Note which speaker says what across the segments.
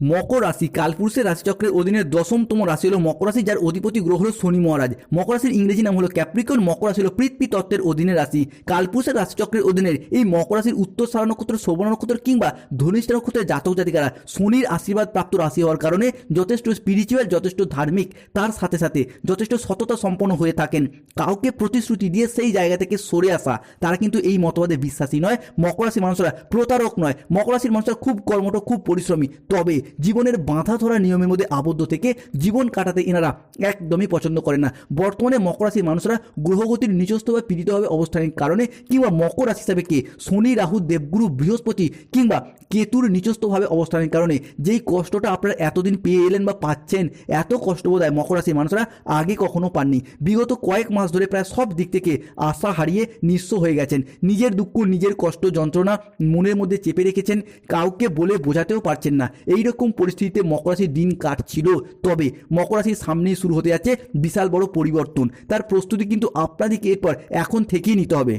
Speaker 1: মকর রাশি কালপুরুষের রাশিচক্রের অধীনে দশমতম রাশি হলো মকর রাশি, যার অধিপতি গ্রহ হলো শনি মহারাজ। মকর রাশির ইংরেজি নাম হলো ক্যাপ্রিকন মকর রাশি হলো পৃথ্বী তত্ত্বের অধীনে রাশি। কালপুরুষের রাশিচক্রের অধীনে এই মকর রাশির উত্তর সারা নক্ষত্র শ্রবণ নক্ষত্র কিংবা ধনিষ্ঠা নক্ষত্রের জাতক জাতিকারা শনির আশীর্বাদ প্রাপ্ত রাশি হওয়ার কারণে যথেষ্ট স্পিরিচুয়াল যথেষ্ট ধার্মিক, তার সাথে সাথে যথেষ্ট সততা সম্পন্ন হয়ে থাকেন। কাউকে প্রতিশ্রুতি দিয়ে সেই জায়গা থেকে সরে আসা, তারা কিন্তু এই মতবাদে বিশ্বাসী নয়। মকর রাশির মানুষরা প্রতারক নয়। মকর রাশির মানুষরা খুব কর্মঠ, খুব পরিশ্রমী। তবে জীবনের বাঁধা ধরা নিয়মের মধ্যে আবদ্ধ থেকে জীবন কাটাতে এনারা একদমই পছন্দ করেন না। বর্তমানে মকর রাশির মানুষরা গ্রহগতির নিজস্ব বা পীড়িতভাবে অবস্থানের কারণে কিংবা মকর রাশি হিসাবে কে শনি, রাহু, দেবগুরু, বৃহস্পতি কিংবা কেতুর নিজস্থভাবে অবস্থানের কারণে যেই কষ্টটা আপনারা এতদিন পেয়ে এলেন বা পাচ্ছেন, এত কষ্ট বোধ হয় মকর রাশির মানুষরা আগে কখনো পাননি। বিগত কয়েক মাস ধরে প্রায় সব দিক থেকে আশা হারিয়ে নিঃস্ব হয়ে গেছেন। নিজের দুঃখ, নিজের কষ্ট যন্ত্রণা মনের মধ্যে চেপে রেখেছেন, কাউকে বলে বোঝাতেও পারছেন না। এই রকম পরিস্থিতিতে মকর রাশির দিন কাটছিল। তবে মকর রাশির সামনেই শুরু হতে যাচ্ছে বিশাল বড় পরিবর্তন। তার প্রস্তুতি কিন্তু আপনাদেরকে এরপর এখন থেকেই নিতে হবে।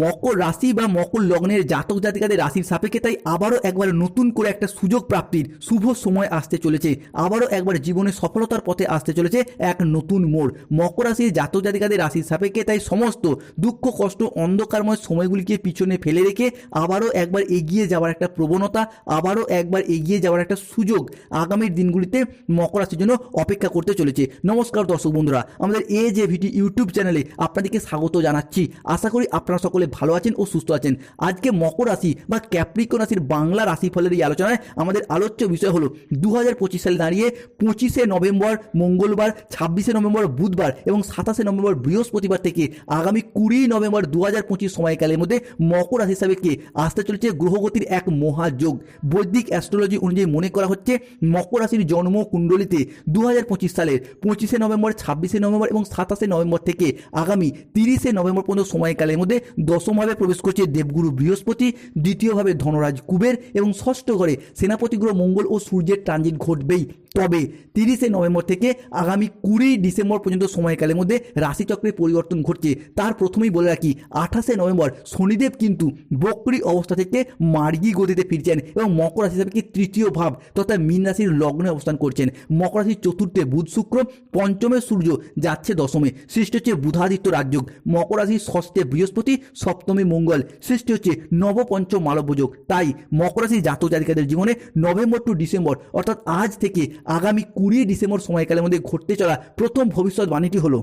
Speaker 1: মকর রাশি বা মকর লগ্নের জাতক জাতিকাদের রাশির সাপেক্ষে, তাই আবারও একবার নতুন করে একটা সুযোগ প্রাপ্তির শুভ সময় আসতে চলেছে। আবারও একবার জীবনে সফলতার পথে আসতে চলেছে এক নতুন মোড়। মকর রাশির জাতক জাতিকাদের রাশির সাপেক্ষে, তাই সমস্ত দুঃখ, কষ্ট, অন্ধকারময় সময়গুলিকে পিছনে ফেলে রেখে আবারও একবার এগিয়ে যাওয়ার একটা প্রবণতা, আবারও একবার এগিয়ে যাওয়ার একটা সুযোগ আগামীর দিনগুলিতে মকর রাশির জন্য অপেক্ষা করতে চলেছে। নমস্কার দর্শক বন্ধুরা, আমাদের এ যে ভিটি ইউটিউব চ্যানেলে আপনাদেরকে স্বাগত জানাচ্ছি। আশা করি আপনারা সকলে ভালো আছেন ও সুস্থ আছেন। আজকে মকর রাশি বা ক্যাপ্রিকন রাশির বাংলা রাশিফলের এই আলোচনায় আমাদের আলোচ্য বিষয় হলো দু হাজার পঁচিশ সালে দাঁড়িয়ে পঁচিশে নভেম্বর, মঙ্গলবার, ছাব্বিশে নভেম্বর, বুধবার এবং সাতাশে নভেম্বর বৃহস্পতিবার থেকে আগামী কুড়ি নভেম্বর দু হাজার পঁচিশ সময়কালের মধ্যে মকর রাশি হিসাবে কে আসতে চলেছে গ্রহগতির এক মহাযোগ। বৈদিক অ্যাস্ট্রোলজি অনুযায়ী মনে করা হচ্ছে মকর রাশির জন্ম কুণ্ডলিতে দু হাজার পঁচিশ সালের পঁচিশে নভেম্বর, ছাব্বিশে নভেম্বর এবং সাতাশে নভেম্বর থেকে আগামী তিরিশে নভেম্বর পর্যন্ত সময়কালের মধ্যে দশমভাবে প্রবেশ করছে দেবগুরু বৃহস্পতি, দ্বিতীয়ভাবে ধনরাজ কুবের এবং ষষ্ঠ ঘরে সেনাপতিগ্রহ মঙ্গল ও সূর্যের ট্রানজিট ঘটবেই। তবে তিরিশে নভেম্বর থেকে আগামী কুড়ি ডিসেম্বর পর্যন্ত সময়কালের মধ্যে রাশিচক্রের পরিবর্তন ঘটছে। তার প্রথমেই বলে রাখি, আঠাশে নভেম্বর শনিদেব কিন্তু বক্রি অবস্থা থেকে মার্গি গতিতে ফিরছেন এবং মকর রাশি হিসাবে কি তৃতীয় ভাব তথা মীন রাশির লগ্নে অবস্থান করছেন। মকর রাশির চতুর্থে বুধ শুক্র, পঞ্চমে সূর্য, যাচ্ছে দশমে। সৃষ্টি হচ্ছে বুধাদিত্য রাজযোগ। মকর রাশির ষষ্ঠে বৃহস্পতি, সপ্তমে মঙ্গল। সৃষ্টি হচ্ছে নবপঞ্চম মালব্যযোগ তাই মকর রাশির জাতক জাতিকাদের জীবনে নভেম্বর টু ডিসেম্বর, অর্থাৎ আজ থেকে আগামী কুড়ি ডিসেম্বর সময়কালের মধ্যে ঘটতে চলা প্রথম ভবিষ্যৎবাণীটি হলো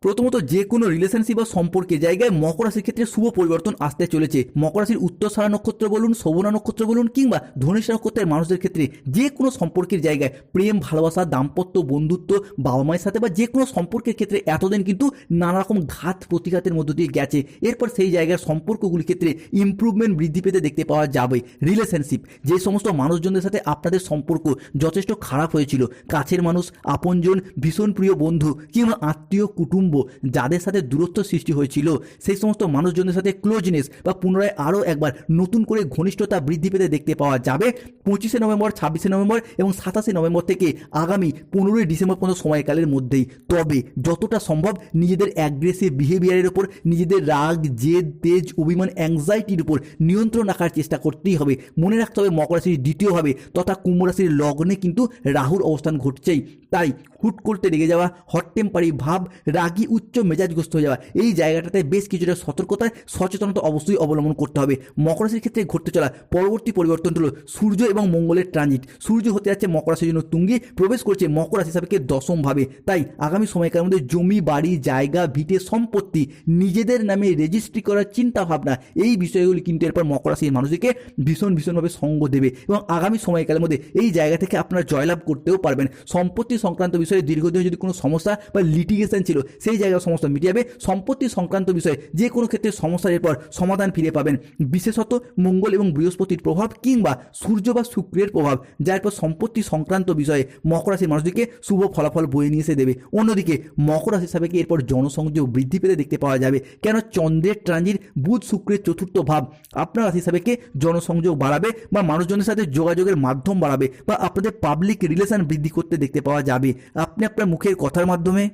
Speaker 1: প্রথমত যে কোনো রিলেশনশিপ বা সম্পর্কের জায়গায় মকর রাশির ক্ষেত্রে শুভ পরিবর্তন আসতে চলেছে। মকর রাশির উত্তর সারা নক্ষত্র বলুন, শোভনা নক্ষত্র বলুন, কিংবা ধনুষা নক্ষত্রের মানুষদের ক্ষেত্রে যে কোনো সম্পর্কের জায়গায় প্রেম, ভালোবাসা, দাম্পত্য, বন্ধুত্ব বাবা মায়ের সাথে বা যে কোনো সম্পর্কের ক্ষেত্রে এতদিন কিন্তু নানা রকম ঘাত প্রতিঘাতের মধ্য দিয়ে গেছে। এরপর সেই জায়গার সম্পর্কগুলির ক্ষেত্রে ইমপ্রুভমেন্ট বৃদ্ধি পেতে দেখতে পাওয়া যাবে। রিলেশনশিপ যে সমস্ত মানুষজনদের সাথে আপনাদের সম্পর্ক যথেষ্ট খারাপ হয়েছিল। কাছের মানুষ, আপনজন, ভীষণ প্রিয় বন্ধু, কিংবা আত্মীয় কুটুম্ব যাদের সাথে দূরত্ব সৃষ্টি হয়েছিল, সেই সমস্ত মানুষজনদের সাথে ক্লোজনেস বা পুনরায় আরও একবার নতুন করে ঘনিষ্ঠতা বৃদ্ধি পেতে দেখতে পাওয়া যাবে পঁচিশে নভেম্বর, ছাব্বিশে নভেম্বর এবং সাতাশে নভেম্বর থেকে আগামী পনেরোই ডিসেম্বর পর্যন্ত সময়কালের মধ্যেই। তবে যতটা সম্ভব নিজেদের অ্যাগ্রেসিভ বিহেভিয়ারের উপর, নিজেদের রাগ, জেদ, তেজ, অভিমান অ্যাংজাইটির উপর নিয়ন্ত্রণ রাখার চেষ্টা করতেই হবে। মনে রাখতে হবে মকর রাশির দ্বিতীয়ভাবে তথা কুম্ভ রাশির লগ্নে কিন্তু রাহুর অবস্থান ঘটছেই। তাই হুট করতে রেগে যাওয়া হট টেম্পারি ভাব, রাগী উচ্চ মেজাজগ্রস্ত হয়ে যাওয়া। এই জায়গাটাতে বেশ কিছুটা সতর্কতায় সচেতনতা অবশ্যই অবলম্বন করতে হবে। মকর রাশির ক্ষেত্রে ঘটতে চলা পরবর্তী পরিবর্তন হলো সূর্য এবং মঙ্গলের ট্রানজিট সূর্য হতে যাচ্ছে মকর রাশির জন্য তুঙ্গি, প্রবেশ করছে মকর রাশি হিসাবে দশমভাবে। তাই আগামী সময়কার মধ্যে জমি, বাড়ি, জায়গা, ভিটে, সম্পত্তি নিজেদের নামে রেজিস্ট্রি করার চিন্তা ভাবনা এই বিষয়গুলি কিন্তু এরপর মকর রাশির মানুষদেরকে ভীষণ, ভীষণভাবে সঙ্গ দেবে এবং আগামী সময়কালের মধ্যে এই জায়গা থেকে আপনারা জয়লাভ করতেও পারবেন। সম্পত্তি সংক্রান্ত বিষয়ে দীর্ঘদিন যদি কোনো সমস্যা বা লিটিগেশন ছিল সেই জায়গার সমস্যা মিটে যাবে। সম্পত্তি সংক্রান্ত বিষয়ে যে কোনো ক্ষেত্রে সমস্যার এরপর সমাধান ফিরে পাবেন। বিশেষত মঙ্গল এবং বৃহস্পতির প্রভাব কিংবা সূর্য বা শুক্রের প্রভাব, যার পর সম্পত্তি সংক্রান্ত বিষয়ে মকর রাশির মানুষদেরকে শুভ ফলাফল বয়ে নিয়ে এসে দেবে। অন্যদিকে মকর রাশি কি এরপর জনসংযোগ বৃদ্ধি পেতে দেখতে পাওয়া যাবে। কেন? চন্দ্রের ট্রানজিট, বুধ, শুক্রের চতুর্থ ভাব আপনার রাশি কি জনসংযোগ বাড়াবে বা মানুষজনের সাথে যোগাযোগের মাধ্যম বাড়াবে বা আপনাদের পাবলিক রিলেশন বৃদ্ধি করতে দেখতে পাওয়া যাবে। আপনি আপনার মুখের কথার মাধ্যমে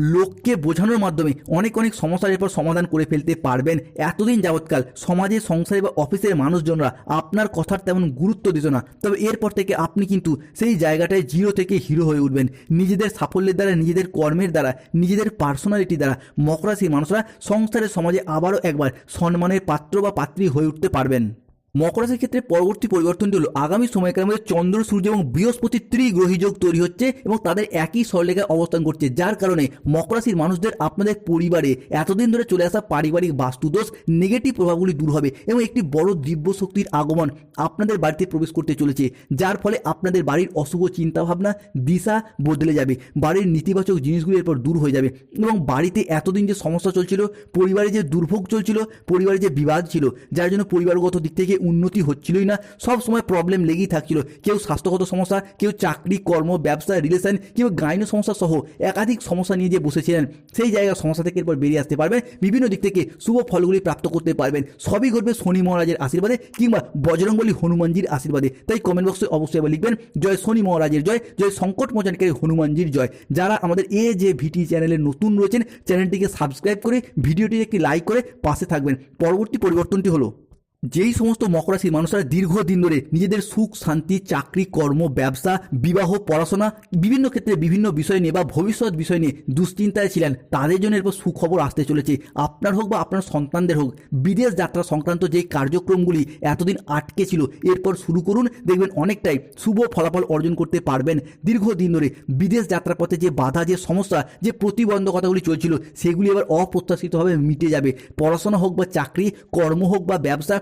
Speaker 1: লোককে বোঝানোর মাধ্যমে অনেক অনেক সমস্যার এরপর সমাধান করে ফেলতে পারবেন। এতদিন যাবৎকাল সমাজে, সংসারে বা অফিসের মানুষজনরা আপনার কথার তেমন গুরুত্ব দিত না। তবে এরপর থেকে আপনি কিন্তু সেই জায়গাটায় জিরো থেকে হিরো হয়ে উঠবেন। নিজেদের সাফল্যের দ্বারা, নিজেদের কর্মের দ্বারা, নিজেদের পার্সোনালিটি দ্বারা মকর রাশির মানুষরা সংসারের সমাজে আবারও একবার সম্মানের পাত্র বা পাত্রী হয়ে উঠতে পারবেন। মকর রাশির ক্ষেত্রে পরবর্তী পরিবর্তনটি হলো আগামী সময়কালের মধ্যে চন্দ্র, সূর্য এবং বৃহস্পতি ত্রিগ্রহী যোগ তৈরি হচ্ছে এবং তাদের একই সরলেখায় অবস্থান করছে, যার কারণে মকর রাশির মানুষদের আপনাদের পরিবারে এতদিন ধরে চলে আসা পারিবারিক বাস্তুদোষ নেগেটিভ প্রভাবগুলি দূর হবে এবং একটি বড় দিব্য শক্তির আগমন আপনাদের বাড়িতে প্রবেশ করতে চলেছে, যার ফলে আপনাদের বাড়ির অশুভ চিন্তাভাবনা, দিশা বদলে যাবে, বাড়ির নেতিবাচক জিনিসগুলি এরপর দূর হয়ে যাবে এবং বাড়িতে এতদিন যে সমস্যা চলছিল, পরিবারে যে দুর্ভোগ চলছিল, পরিবারে যে বিবাদ ছিল, যার জন্য পরিবারগত দিক থেকে উন্নতি হচ্ছিলই না, সব সময় প্রবলেম লেগেই থাকছিল। কেউ স্বাস্থ্যগত সমস্যা, কেউ চাকরি, কর্ম, ব্যবসা রিলেশন কেউ গাইনো সমস্যা সহ একাধিক সমস্যা নিয়ে যে বসেছিলেন, সেই জায়গার সমস্যা থেকে এরপর বেরিয়ে আসতে পারবেন, বিভিন্ন দিক থেকে শুভ ফলগুলি প্রাপ্ত করতে পারবেন। সবই ঘটবে শনি মহারাজের আশীর্বাদে কিংবা বজরঙ্গলী হনুমানজির আশীর্বাদে। তাই কমেন্ট বক্সে অবশ্যই আবার লিখবেন, জয় শনি মহারাজের জয় জয় সংকট মোচনকারী হনুমানজির জয়। যারা আমাদের এ যে ভিটি চ্যানেলে নতুন রয়েছেন চ্যানেলটিকে সাবস্ক্রাইব করে ভিডিওটি একটি লাইক করে পাশে থাকবেন। পরবর্তী পরিবর্তনটি হলো যেই সমস্ত মকর রাশির মানুষরা দীর্ঘদিন ধরে নিজেদের সুখ, শান্তি, চাকরি, কর্ম, ব্যবসা, বিবাহ, পড়াশোনা, বিভিন্ন ক্ষেত্রে বিভিন্ন বিষয় নিয়ে বা ভবিষ্যৎ বিষয় নিয়ে দুশ্চিন্তায় ছিলেন, তাদের জন্য এরপর সুখবর আসতে চলেছে। আপনার হোক বা আপনার সন্তানদের হোক, বিদেশ যাত্রা সংক্রান্ত যেই কার্যক্রমগুলি এতদিন আটকে ছিল, এরপর শুরু করুন, দেখবেন অনেকটাই শুভ ফলাফল অর্জন করতে পারবেন। দীর্ঘদিন ধরে বিদেশ যাত্রার পথে যে বাধা, যে সমস্যা, যে প্রতিবন্ধকতাগুলি চলছিল, সেগুলি এবার অপ্রত্যাশিতভাবে মিটে যাবে। পড়াশোনা হোক বা চাকরি, কর্ম হোক বা ব্যবসা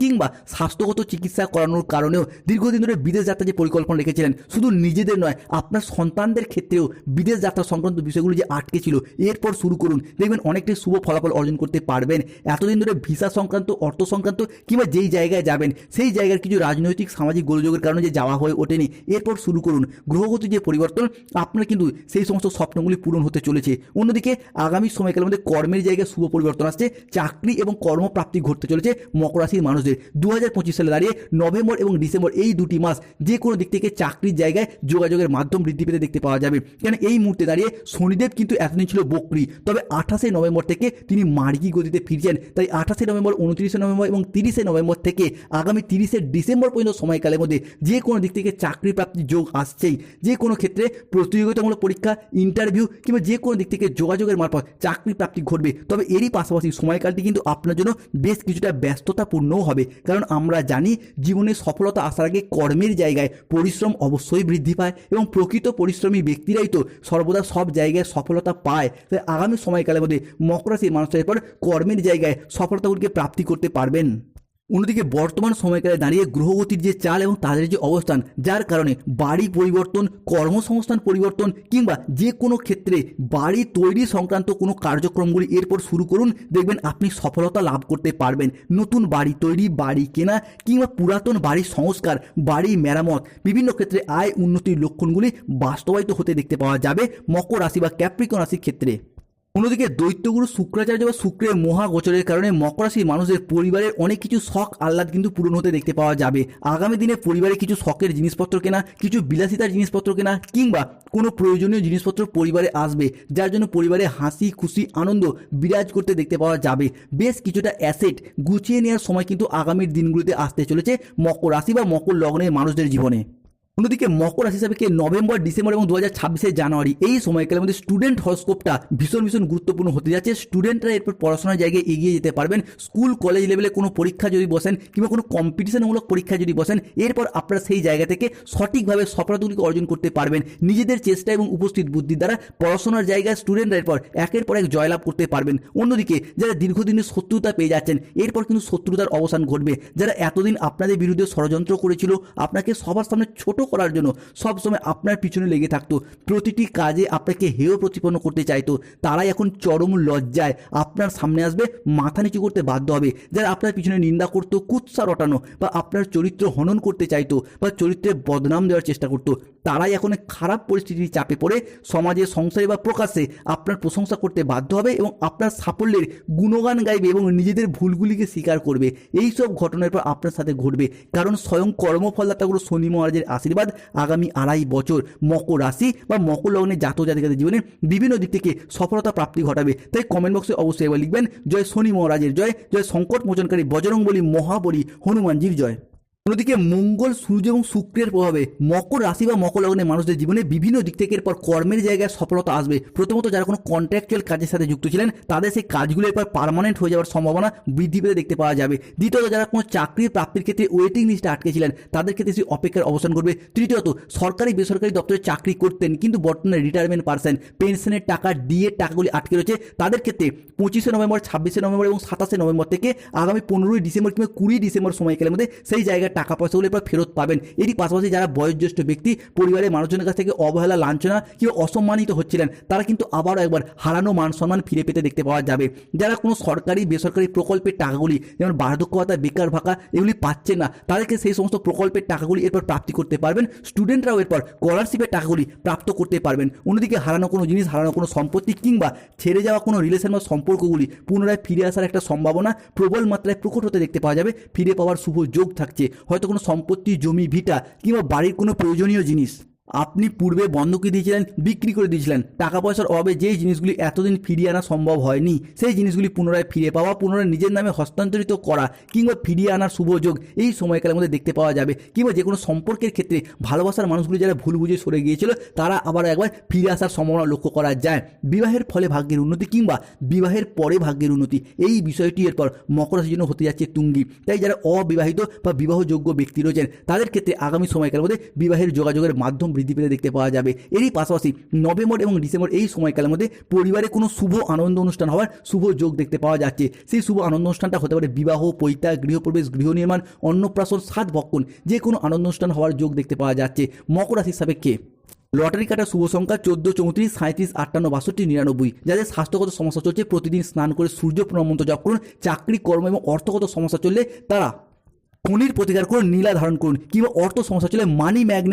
Speaker 1: কিংবা স্বাস্থ্যগত চিকিৎসা করানোর কারণেও দীর্ঘদিন ধরে বিদেশ যাত্রা যে পরিকল্পনা রেখেছিলেন শুধু নিজেদের নয়, আপনার সন্তানদের ক্ষেত্রেও বিদেশ যাত্রা সংক্রান্ত বিষয়গুলো যে আটকে ছিল, এরপর শুরু করুন। দেখবেন অনেকটাই শুভ ফলাফল অর্জন করতে পারবেন। এতদিন ধরে ভিসা সংক্রান্ত, অর্থ সংক্রান্ত, কিংবা যেই জায়গায় যাবেন, সেই জায়গার কিছু রাজনৈতিক, সামাজিক গোলযোগের কারণে যে যাওয়া হয়ে ওঠেনি, এরপর শুরু করুন। গ্রহগত যে পরিবর্তন, আপনার কিন্তু সেই সমস্ত স্বপ্নগুলি পূরণ হতে চলেছে। অন্যদিকে আগামী সময়কালের মধ্যে কর্মের জায়গায় শুভ পরিবর্তন আসছে, চাকরি এবং কর্মপ্রাপ্তি ঘটতে চলেছে মকর রাশির মানুষদের দু সালে দাঁড়িয়ে নভেম্বর এবং ডিসেম্বর এই দুটি মাস যে কোনো দিক থেকে চাকরির জায়গায় যোগাযোগের মাধ্যম বৃদ্ধি পেতে দেখতে পাওয়া যাবে। কেন এই মুহূর্তে দাঁড়িয়ে শনিদেব কিন্তু এতদিন ছিল বকরি। তবে আঠাশে নভেম্বর থেকে তিনি মার্গি গতিতে ফিরছেন। তাই আঠাশে নভেম্বর, উনত্রিশে নভেম্বর এবং তিরিশে নভেম্বর থেকে আগামী তিরিশে ডিসেম্বর পর্যন্ত সময়কালের মধ্যে যে কোনো দিক থেকে চাকরি প্রাপ্তির যোগ আসছেই। যে কোনো ক্ষেত্রে প্রতিযোগিতামূলক পরীক্ষা ইন্টারভিউ কিংবা যে কোনো দিক থেকে যোগাযোগের মারফত চাকরি প্রাপ্তি ঘটবে। তবে এরই পাশাপাশি সময়কালটি কিন্তু আপনার জন্য বেশ কিছুটা ব্যস্ততাপূর্ণও হবে। কারণ আমরা জানি জীবনে সফলতা আসার আগে কর্মের জায়গায় পরিশ্রম অবশ্যই বৃদ্ধি পায় এবং প্রকৃত পরিশ্রমী ব্যক্তিরাই তো সর্বদা সব জায়গায় সফলতা পায়। তাই আগামী সময়কালের মধ্যে মকর রাশির মানুষের পর কর্মের জায়গায় সফলতাগুলিকে প্রাপ্তি করতে পারবেন। অন্যদিকে বর্তমান সময়কালে দাঁড়িয়ে গ্রহগতির যে চাল এবং তাদের যে অবস্থান, যার কারণে বাড়ি পরিবর্তন, কর্মসংস্থান পরিবর্তন কিংবা যে কোনো ক্ষেত্রে বাড়ি তৈরি সংক্রান্ত কোনো কার্যক্রমগুলি এরপর শুরু করুন। দেখবেন আপনি সফলতা লাভ করতে পারবেন। নতুন বাড়ি তৈরি, বাড়ি কেনা কিংবা পুরাতন বাড়ির সংস্কার, বাড়ি মেরামত, বিভিন্ন ক্ষেত্রে আয় উন্নতির লক্ষণগুলি বাস্তবায়িত হতে দেখতে পাওয়া যাবে মকর রাশি বা ক্যাপ্রিকন রাশির ক্ষেত্রে। অন্যদিকে দৈত্যগুরু শুক্রাচার্য বা শুক্রের মহাগোচরের কারণে মকর রাশির মানুষের পরিবারের অনেক কিছু শখ আহ্লাদ কিন্তু পূরণ হতে দেখতে পাওয়া যাবে। আগামী দিনে পরিবারে কিছু শখের জিনিসপত্র কেনা, কিছু বিলাসিতার জিনিসপত্র কেনা কিংবা কোনো প্রয়োজনীয় জিনিসপত্র পরিবারে আসবে, যার জন্য পরিবারে হাসি, খুশি, আনন্দ বিরাজ করতে দেখতে পাওয়া যাবে। বেশ কিছুটা অ্যাসেট গুছিয়ে নেওয়ার সময় কিন্তু আগামীর দিনগুলিতে আসতে চলেছে মকর রাশি বা মকর লগ্নের মানুষদের জীবনে। অন্যদিকে মকর রাশি হিসাবে নভেম্বর, ডিসেম্বর এবং দু হাজার ছাব্বিশে জানুয়ারি, এই সময়কালের মধ্যে স্টুডেন্ট হরস্কোপটা ভীষণ ভীষণ গুরুত্বপূর্ণ হতে যাচ্ছে। স্টুডেন্টরা এরপর পড়াশোনার জায়গায় এগিয়ে যেতে পারবেন। স্কুল কলেজ লেভেলে কোনো পরীক্ষা যদি বসেন কিংবা কোনো কম্পিটিশনমূলক পরীক্ষা যদি বসেন, এরপর আপনারা সেই জায়গা থেকে সঠিকভাবে সফলতাগুলিকে অর্জন করতে পারবেন। নিজেদের চেষ্টা এবং উপস্থিত বুদ্ধির দ্বারা পড়াশোনার জায়গায় স্টুডেন্টরা এরপর একের পর এক জয়লাভ করতে পারবেন। অন্যদিকে যারা দীর্ঘদিনের শত্রুতা পেয়ে যাচ্ছেন, এরপর কিন্তু শত্রুতার অবসান ঘটবে। যারা এতদিন আপনাদের বিরুদ্ধে ষড়যন্ত্র করেছিল, আপনাকে সবার সামনে ছোট করার জন্য সবসময় আপনার পিছনে লেগে থাকতো। প্রতিটি কাজে আপনাকে হেয় প্রতিপন্ন করতে চাইতো। তারাই এখন চরম লজ্জায় আপনার সামনে আসবে, মাথা নিচু করতে বাধ্য হবে। যারা আপনার পিছনে নিন্দা করতো, কুৎসা রটানো বা আপনার চরিত্র হনন করতে চাইতো বা চরিত্রে বদনাম দেওয়ার চেষ্টা করতো, তারাই এখন খারাপ পরিস্থিতির চাপে পড়ে, সমাজে সংসারে বা প্রকাশ্যে আপনার প্রশংসা করতে বাধ্য হবে এবং আপনার সাফল্যের গুণগান গাইবে এবং নিজেদের ভুলগুলিকে স্বীকার করবে। এই সব ঘটনার পর আপনার সাথে ঘটবে। কারণ স্বয়ং কর্মফলদাতাগুলো শনি মহারাজের আশীর্বাদ বাদ আগামী আড়াই বছর মকর রাশি বা মকর লগ্নে জাতক জাতিকাদের জীবনে বিভিন্ন দিক থেকে সফলতা প্রাপ্তি ঘটাবে। তাই কমেন্ট বক্সে অবশ্যই এবার লিখবেন, জয় শনি মহারাজের জয় জয় সংকট মোচনকারী বজরং বলি মহাবলী হনুমানজির জয়। অন্যদিকে মঙ্গল, সূর্য এবং শুক্রের প্রভাবে মকর রাশি বা মকর লগ্নের মানুষদের জীবনে বিভিন্ন দিক থেকে এরপর কর্মের জায়গায় সফলতা আসবে। প্রথমত যারা কোনো কন্ট্রাকচুয়াল কাজের সাথে যুক্ত ছিলেন, তাদের সেই কাজগুলো এরপর পার্মানেন্ট হয়ে যাওয়ার সম্ভাবনা বৃদ্ধি পেতে দেখতে পাওয়া যাবে। দ্বিতীয়ত, যারা কোনো চাকরির প্রাপ্তির ক্ষেত্রে ওয়েটিং লিস্টে আটকে ছিলেন, তাদের ক্ষেত্রে সেই অপেক্ষার অবসান করবে তৃতীয়ত, সরকারি বেসরকারি দপ্তরে চাকরি করতেন, কিন্তু বর্তমানে রিটায়ারমেন্ট পার্সেন পেনশনের টাকা ডিএর টাকাগুলি আটকে রয়েছে। তাদের ক্ষেত্রে পঁচিশে নভেম্বর, ছাব্বিশে নভেম্বর এবং সাতাশে নভেম্বর থেকে আগামী পনেরোই ডিসেম্বর কিংবা কুড়ি ডিসেম্বর সময়কালের মধ্যে সেই জায়গায় টাকা পয়সাগুলো এরপর ফেরত পাবেন। এরই পাশাপাশি যারা বয়োজ্যেষ্ঠ ব্যক্তি, পরিবারের মানুষজনের কাছ থেকে অবহেলা, লাঞ্ছনা কিংবা অসম্মানিত হচ্ছিলেন, তারা কিন্তু আবারও একবার হারানো মান সম্মান ফিরে পেতে দেখতে পাওয়া যাবে। যারা কোনো সরকারি, বেসরকারি প্রকল্পের টাকাগুলি, যেমন বার্ধক্য ভাতা বেকার ভাতা, এগুলি পাচ্ছেন না, তাদেরকে সেই সমস্ত প্রকল্পের টাকাগুলি এরপর প্রাপ্তি করতে পারবেন। স্টুডেন্টরাও এরপর স্কলারশিপের টাকাগুলি প্রাপ্ত করতে পারবেন। অন্যদিকে হারানো কোনো জিনিস, হারানো কোনো সম্পত্তি কিংবা ছেড়ে যাওয়া কোনো রিলেশন বা সম্পর্কগুলি পুনরায় ফিরে আসার একটা সম্ভাবনা প্রবল মাত্রায় প্রকট হতে দেখতে পাওয়া যাবে। ফিরে পাওয়ার শুভ যোগ থাকছে। হয়তো কোনো সম্পত্তি জমি ভিটা কিংবা বাড়ির কোনো প্রয়োজনীয় জিনিস। আপনি পূর্বে বন্ধকি দিয়েছিলেন, বিক্রি করে দিয়েছিলেন। টাকা পয়সার অভাবে যেই জিনিসগুলি এতদিন ফিরিয়ে আনা সম্ভব হয়নি, সেই জিনিসগুলি পুনরায় ফিরে পাওয়া, পুনরায় নিজের নামে হস্তান্তরিত করা কিংবা ফিরিয়ে আনার শুভ যোগ এই সময়কালের মধ্যে দেখতে পাওয়া যাবে। কিংবা যে কোনো সম্পর্কের ক্ষেত্রে ভালোবাসার মানুষগুলি যারা ভুল বুঝে সরে গিয়েছিল, তারা আবার একবার ফিরে আসার সম্ভাবনা লক্ষ্য করা যায়। বিবাহের ফলে ভাগ্যের উন্নতি কিংবা বিবাহের পরে ভাগ্যের উন্নতি, এই বিষয়টি এরপর মকর রাশির জন্য হতে যাচ্ছে তুঙ্গি। তাই যারা অবিবাহিত বা বিবাহযোগ্য ব্যক্তি রয়েছেন, তাদের ক্ষেত্রে আগামী সময়কালের মধ্যে বিবাহের যোগাযোগের মাধ্যম বৃদ্ধি পেতে দেখতে পাওয়া যাবে। এরই পাশাপাশি নভেম্বর এবং ডিসেম্বর এই সময়কালের মধ্যে পরিবারে কোনো শুভ আনন্দ অনুষ্ঠান হওয়ার শুভ যোগ দেখতে পাওয়া যাচ্ছে। সেই শুভ আনন্দ অনুষ্ঠানটা হতে পারে বিবাহ, পৈতা, গৃহপ্রবেশ গৃহ নির্মাণ অন্নপ্রাশন, সাত ভক্ষণ যে কোনো আনন্দ অনুষ্ঠান হওয়ার যোগ দেখতে পাওয়া যাচ্ছে। মকর রাশির সাপেক্ষে লটারি কাটা শুভ সংখ্যা চোদ্দ, চৌত্রিশ সাঁত্রিশ আটান্ন, বাষট্টি, নিরানব্বই। যাদের স্বাস্থ্যগত সমস্যা চলছে, প্রতিদিন স্নান করে সূর্য প্রণমন্ত জপ করুন, চাকরি, কর্ম এবং অর্থগত সমস্যা চললে তারা খনির প্রতিকার করুন, নীলা ধারণ করুন কিংবা অর্থ সমস্যা চলে মানি ম্যাগনেট